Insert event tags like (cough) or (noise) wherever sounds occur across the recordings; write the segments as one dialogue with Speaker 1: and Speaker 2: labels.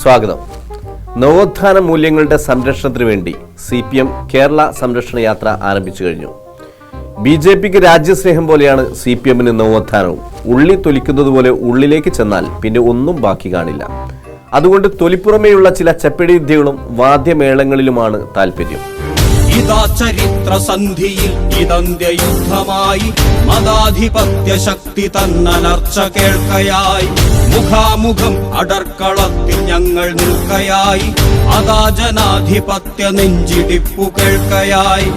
Speaker 1: സ്വാഗതം. നവോത്ഥാന മൂല്യങ്ങളുടെ സംരക്ഷണത്തിന് വേണ്ടി സി പി എം കേരള സംരക്ഷണ യാത്ര ആരംഭിച്ചു കഴിഞ്ഞു. ബി ജെ പിക്ക് രാജ്യസ്നേഹം പോലെയാണ് സി പി എമ്മിന് നവോത്ഥാനവും. ഉള്ളി തൊലിക്കുന്നത് പോലെ ഉള്ളിലേക്ക് ചെന്നാൽ പിന്നെ ഒന്നും ബാക്കി കാണില്ല. അതുകൊണ്ട് തൊലിപ്പുറമേയുള്ള ചില ചപ്പടി വിദ്യകളും വാദ്യമേളങ്ങളിലുമാണ് താല്പര്യം
Speaker 2: ഇതാ ചരിത്ര സന്ധിയിൽ ഇതന്ത്യയുദ്ധമായി മതാധിപത്യ ശക്തി തന്നലർച്ച കേൾക്കയായി. മുഖാമുഖം അടർക്കളത്തിൽ ഞങ്ങൾ നിൽക്കയായി. അതാ ജനാധിപത്യ നെഞ്ചിടിപ്പു കേൾക്കയായി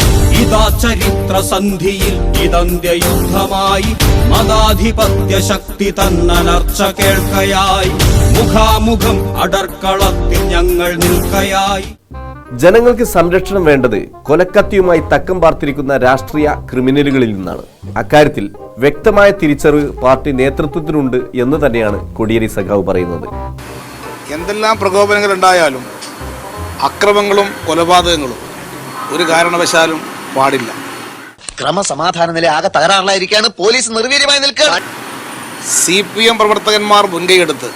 Speaker 2: ഇതാ ചരിത്ര സന്ധിയിൽ ഇതന്ത്യയുദ്ധമായി. മതാധിപത്യ ശക്തി തന്നലർച്ച കേൾക്കയായി. മുഖാമുഖം അടർക്കളത്തിൽ ഞങ്ങൾ നിൽക്കയായി.
Speaker 1: ജനങ്ങൾക്ക് സംരക്ഷണം വേണ്ടത് കൊലക്കത്തിയുമായി തക്കം പാർത്തിരിക്കുന്ന രാഷ്ട്രീയ ക്രിമിനലുകളിൽ നിന്നാണ്. അക്കാര്യത്തിൽ വ്യക്തമായ തിരിച്ചറിവ് പാർട്ടി നേതൃത്വത്തിനുണ്ട് എന്ന് തന്നെയാണ് കൊടിയേരി സഖാവ് പറയുന്നത്.
Speaker 3: എന്തെല്ലാം പ്രകോപനങ്ങൾ ഉണ്ടായാലും അക്രമങ്ങളും കൊലപാതകങ്ങളും ഒരു കാരണവശാലും പാടില്ല.
Speaker 4: ക്രമസമാധാന നില ആകെ തകരാറിലായിരിക്കാണ് പോലീസ് നിർവീര്യമായി നിൽക്കുക.
Speaker 3: സി പി എം പ്രവർത്തകന്മാർ മുൻകൈയെടുത്ത്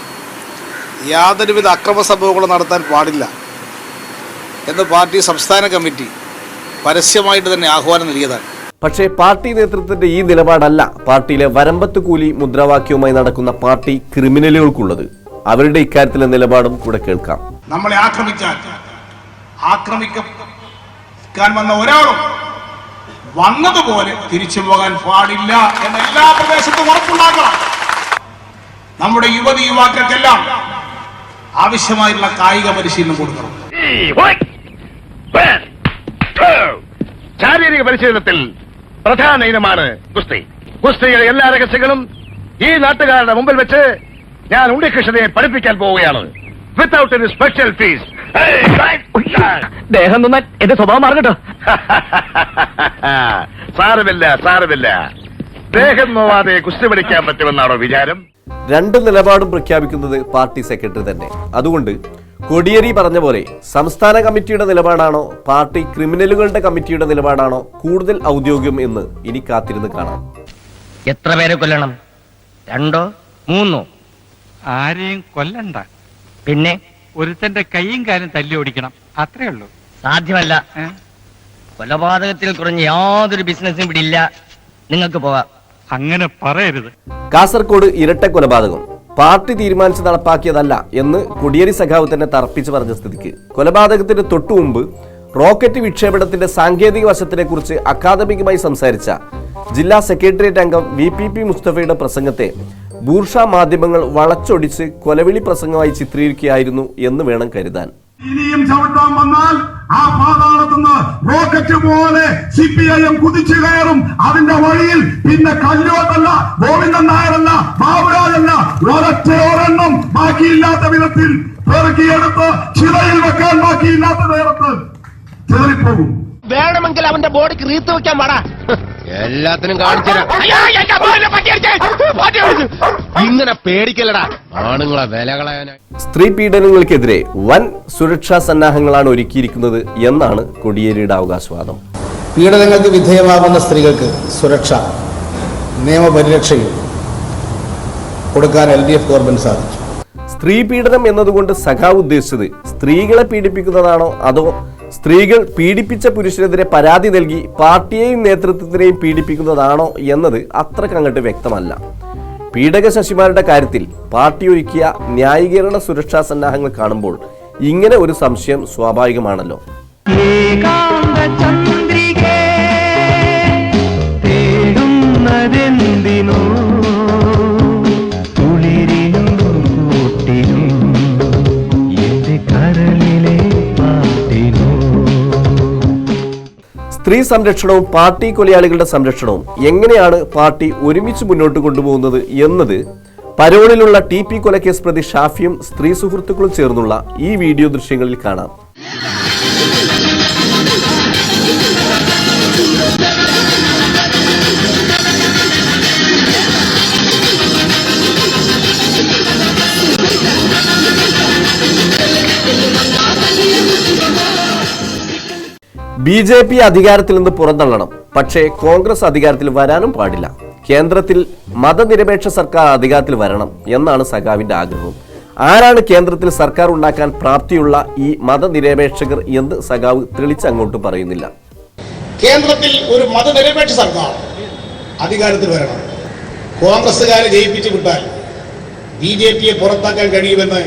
Speaker 3: യാതൊരുവിധ അക്രമ സംഭവങ്ങളും നടത്താൻ പാടില്ല. എന്ന് പാർട്ടി സംസ്ഥാന കമ്മിറ്റി പരസ്യമായിട്ട് തന്നെ ആഹ്വാനം നൽകിയതാണ്.
Speaker 1: പക്ഷേ പാർട്ടി നേതൃത്വത്തിന്റെ ഈ നിലപാടല്ല പാർട്ടിയിലെ വരമ്പത്ത് കൂലി മുദ്രാവാക്യവുമായി നടക്കുന്ന പാർട്ടി ക്രിമിനലുകൾക്കുള്ളത്. അവരുടെ ഇക്കാര്യത്തിലെ നിലപാടും കൂടെ കേൾക്കാം.
Speaker 5: നമ്മളെ ആക്രമിച്ചാൽ ആക്രമിക്കാൻ വന്ന ഒരാളും വന്നതുപോലെ തിരിച്ചു പോകാൻ പാടില്ല എന്ന എല്ലാ പ്രദേശത്തും ഉറപ്പുണ്ടാക്കണം. നമ്മുടെ യുവതി യുവാക്കൾക്കെല്ലാം ആവശ്യമായിട്ടുള്ള കായിക പരിശീലനം കൊടുക്കണം.
Speaker 6: ശാരീരിക പരിശീലനത്തിൽ പ്രധാന ഇനമാണ് ഗുസ്തി. ഗുസ്തിയുടെ എല്ലാ രഹസ്യങ്ങളും ഈ നാട്ടുകാരുടെ മുമ്പിൽ വെച്ച് ഞാൻ ഉണ്ണികൃഷ്ണനെ പഠിപ്പിക്കാൻ പോവുകയാണ്. വിത്തൗട്ട് എനി സ്പെഷ്യൽ ഫീസ് ദേഹം നന്നാൻ എന്റെ സ്വഭാവം മാറുകട്ടോ. (laughs) സാരമില്ല സാരമില്ല. ദേഹം നോവാതെ കുസ്തി പഠിക്കാൻ പറ്റുമെന്നാണോ വിചാരം?
Speaker 1: രണ്ട് നിലപാടും പ്രഖ്യാപിക്കുന്നത് പാർട്ടി സെക്രട്ടറി തന്നെ. അതുകൊണ്ട് കൊടിയേരി പറഞ്ഞ പോലെ സംസ്ഥാന കമ്മിറ്റിയുടെ നിലപാടാണോ പാർട്ടി ക്രിമിനലുകളുടെ കമ്മിറ്റിയുടെ നിലപാടാണോ കൂടുതൽ ഔദ്യോഗികം എന്ന് ഇനി കാത്തിരുന്ന് കാണാം.
Speaker 7: എത്ര പേരെ കൊല്ലണം? രണ്ടോ മൂന്നോ?
Speaker 8: ആരെയും കൊല്ലണ്ട.
Speaker 7: പിന്നെ?
Speaker 8: ഒരുത്തന്റെ കൈയും കാലും തല്ലി ഓടിക്കണം. അത്രേ ഉള്ളൂ.
Speaker 7: സാധ്യമല്ല. കൊലപാതകത്തിൽ കുറഞ്ഞ യാതൊരു ബിസിനസ്സും ഇവിടെ ഇല്ല. നിങ്ങൾക്ക് പോവാം.
Speaker 8: അങ്ങനെ പറയരുത്.
Speaker 1: കാസർകോട് ഇരട്ട കൊലപാതകം പാർട്ടി തീരുമാനിച്ച് നടപ്പാക്കിയതല്ല എന്ന് കൊടിയേരി സഖാവ് തന്നെ തർപ്പിച്ചു പറഞ്ഞ സ്ഥിതിക്ക്. കൊലപാതകത്തിന് തൊട്ടു മുമ്പ് റോക്കറ്റ് വിക്ഷേപണത്തിന്റെ സാങ്കേതിക വശത്തിനെ കുറിച്ച് അക്കാദമികമായി സംസാരിച്ച ജില്ലാ സെക്രട്ടേറിയറ്റ് അംഗം വി പി പി മുസ്തഫയുടെ പ്രസംഗത്തെ ബൂർഷ മാധ്യമങ്ങൾ വളച്ചൊടിച്ച് കൊലവിളി പ്രസംഗമായി ചിത്രീകരിക്കുകയായിരുന്നു എന്ന് വേണം കരുതാൻ.
Speaker 5: ഇനിയും ചവിട്ടാൻ വന്നാൽ ആ പാതാളത്തുനിന്ന് റോക്കറ്റ് പോലെ സി പി ഐ എം കുതിച്ചു കയറും. അതിന്റെ വഴിയിൽ പിന്നെ കല്ലോട്ടല്ല ഗോവിന്ദൻ നായരല്ല ബാബുരാജല്ല ഒരൊറ്റ ഒരെണ്ണം ബാക്കിയില്ലാത്ത വിധത്തിൽ പെറുക്കിയെടുത്ത് ചിറയിൽ വെക്കാൻ ബാക്കിയില്ലാത്ത നേരത്ത് ചെറിപ്പോകും
Speaker 4: വേണമെങ്കിൽ അവന്റെ ബോഡിക്ക് റീത്ത് വെക്കാൻ പാടാ എല്ലാത്തിനും കാണിച്ചുതരാം ഇങ്ങനെ പേടിക്കലടാ ആണുങ്ങളെ വില കളയാനായി.
Speaker 1: സ്ത്രീ പീഡനങ്ങൾക്കെതിരെ വൻ സുരക്ഷാ സന്നാഹങ്ങളാണ് ഒരുക്കിയിരിക്കുന്നത് എന്നാണ് കൊടിയേരിയുടെ അവകാശവാദം.
Speaker 9: പീഡനങ്ങൾക്ക് വിധേയമാകുന്ന സ്ത്രീകൾക്ക് സുരക്ഷ നിയമപരിരക്ഷയും കൊടുക്കാൻ എൽ ഡി എഫ് ഗവൺമെന്റ് സാധിച്ചു.
Speaker 1: സ്ത്രീ പീഡനം എന്നതുകൊണ്ട് സഖാവ് ഉദ്ദേശിച്ചത് സ്ത്രീകളെ പീഡിപ്പിക്കുന്നതാണോ അതോ സ്ത്രീകൾ പീഡിപ്പിച്ച പുരുഷനെതിരെ പരാതി നൽകി പാർട്ടിയെയും നേതൃത്വത്തിനെയും പീഡിപ്പിക്കുന്നതാണോ എന്നത് അത്രക്കങ്ങട്ട് വ്യക്തമല്ല. പീഡക ശശിമാരുടെ കാര്യത്തിൽ പാർട്ടി ഒരുക്കിയ ന്യായീകരണ സുരക്ഷാ സന്നാഹങ്ങൾ കാണുമ്പോൾ ഇങ്ങനെ ഒരു സംശയം സ്വാഭാവികമാണല്ലോ. സ്ത്രീ സംരക്ഷണവും പാർട്ടി കൊലയാളികളുടെ സംരക്ഷണവും എങ്ങനെയാണ് പാർട്ടി ഒരുമിച്ച് മുന്നോട്ട് കൊണ്ടുപോകുന്നത് എന്നത് പരോളിലുള്ള ടി പി കൊലക്കേസ് പ്രതി ഷാഫിയും സ്ത്രീ സുഹൃത്തുക്കളും ചേർന്നുള്ള ഈ വീഡിയോ ദൃശ്യങ്ങളിൽ കാണാം. ബി ജെ പി അധികാരത്തിൽ നിന്ന് പുറന്തള്ളണം. പക്ഷേ കോൺഗ്രസ് അധികാരത്തിൽ വരാനും പാടില്ല. കേന്ദ്രത്തിൽ മതനിരപേക്ഷ സർക്കാർ അധികാരത്തിൽ വരണം എന്നാണ് സഖാവിന്റെ ആഗ്രഹം. ആരാണ് കേന്ദ്രത്തിൽ സർക്കാർ ഉണ്ടാക്കാൻ പ്രാപ്തിയുള്ള ഈ മതനിരപേക്ഷകർ എന്ന് സഖാവ് തെളിച്ചങ്ങോട്ട് പറയുന്നില്ല.
Speaker 9: കേന്ദ്രത്തിൽ ഒരു മതനിരപേക്ഷ സർക്കാർ അധികാരത്തിൽ വരണം. കോൺഗ്രസ്സുകാരെ ജയിപ്പിച്ചു വിട്ടാൽ ബി ജെ പിയെ പുറത്താക്കാൻ കഴിയുമെന്ന്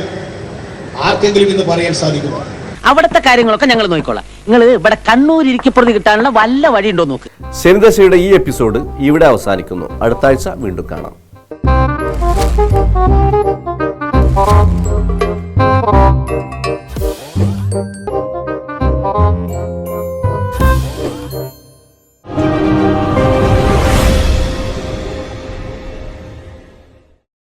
Speaker 9: ആർക്കെങ്കിലും ഇന്ന് പറയാൻ സാധിക്കുമോ?
Speaker 10: അവിടുത്തെ കാര്യങ്ങളൊക്കെ ഞങ്ങൾ നോക്കിക്കോളാം. നിങ്ങൾ ഇവിടെ കണ്ണൂർ ഇരിക്കപ്പുറത്ത് കിട്ടാനുള്ള വല്ല വഴിയുണ്ടോ നോക്ക്.
Speaker 1: ശനിദശയുടെ ഈ എപ്പിസോഡ് ഇവിടെ അവസാനിക്കുന്നു. അടുത്ത ആഴ്ച വീണ്ടും കാണാം.